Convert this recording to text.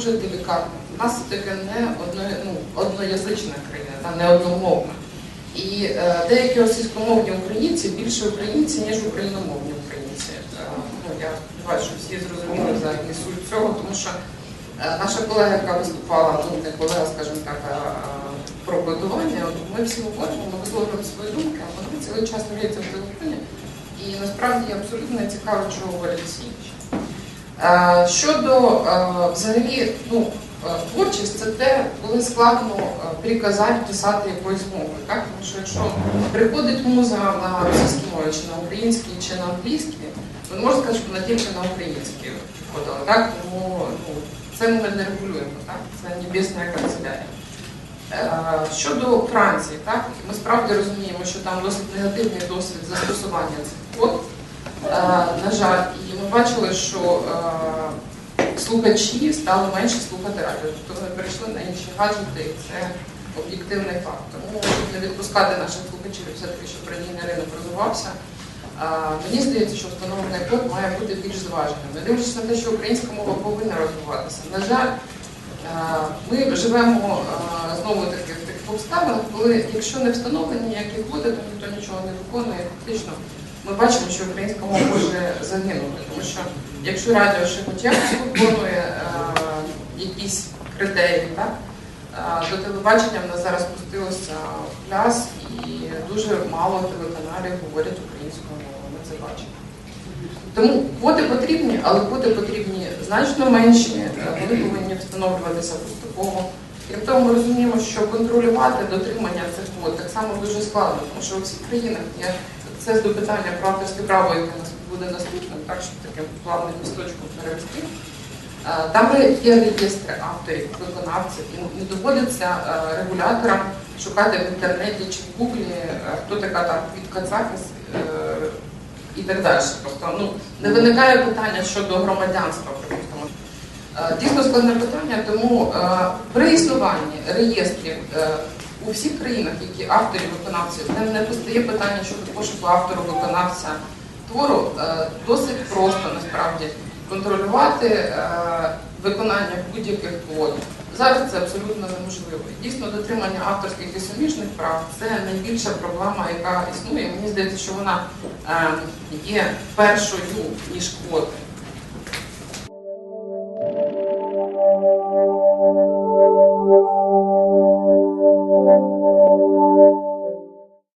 У нас таке не одно, ну, одноязична країна, та не одномовна. І е, деякі російськомовні українці більше українці, ніж україномовні українці. Е, ну, я бачу, що всі зрозуміли взагалі суть цього, тому що е, наша колега, яка виступала, ну не колега, скажімо так, а, про кодування, ми всі говоримо, ми висловлюємо свої думки, а вони цілий час мріються в телефоні. І насправді абсолютно не цікаво, що говорять всі інші. Е, Щодо е, взагалі, ну, е, творчість це те, коли складно приказати писати якоюсь мовою. Так? Тому що якщо приходить муза на російській мові, чи на українській, чи на англійській, то можна сказати, що вона тільки на українській виходила. Так? Тому ну, це ми не регулюємо, так? це небесна канцелярія. Щодо Франції, так, ми справді розуміємо, що там досить негативний досвід застосування цих код. Е, на жаль, і ми бачили, що е, слухачі стали менше слухати радіо, тобто вони перейшли на інші гаджети, і це об'єктивний факт. Тому не відпускати наших слухачів, все-таки, щоб радійний ринок розвивався. е, Мені здається, що встановлений код має бути більш зваженим. Не дивлячись на те, що українська мова повинна розвиватися. На жаль, ми живемо знову таки в таких обставинах, коли якщо не встановлені ніякі коди, то ніхто нічого не виконує. Фактично, ми бачимо, що українська мова може загинути, тому що якщо радіо ще хоч якось виконує е, якісь критерії, так, е, до телебачення в нас зараз спустилося пляс і дуже мало телеканалів говорять українською мовою. Ми це бачимо. Тому квоти потрібні, але квоти потрібні значно менші, е, вони повинні встановлюватися поступово. Крім того, ми розуміємо, що контролювати дотримання цих квот так само дуже складно, тому що у всіх країнах є це до питання про авторське право, яке нас буде наступним, так щоб таким плавним місточком перевести. Е, Там є реєстри авторів, виконавців, і не доводиться е, регуляторам шукати в інтернеті чи в гуглі, е, хто така там е, і так далі. Тобто ну, не виникає питання щодо громадянства, припустимо. Дійсно складне питання, тому при існуванні реєстрів у всіх країнах, які авторів виконавців, там не постає питання щодо пошуку автору виконавця твору. Е, досить просто насправді контролювати е, виконання будь-яких творів. Зараз це абсолютно неможливо. Дійсно, дотримання авторських і суміжних прав це найбільша проблема, яка існує. Мені здається, що вона е, є першою ніж квоти.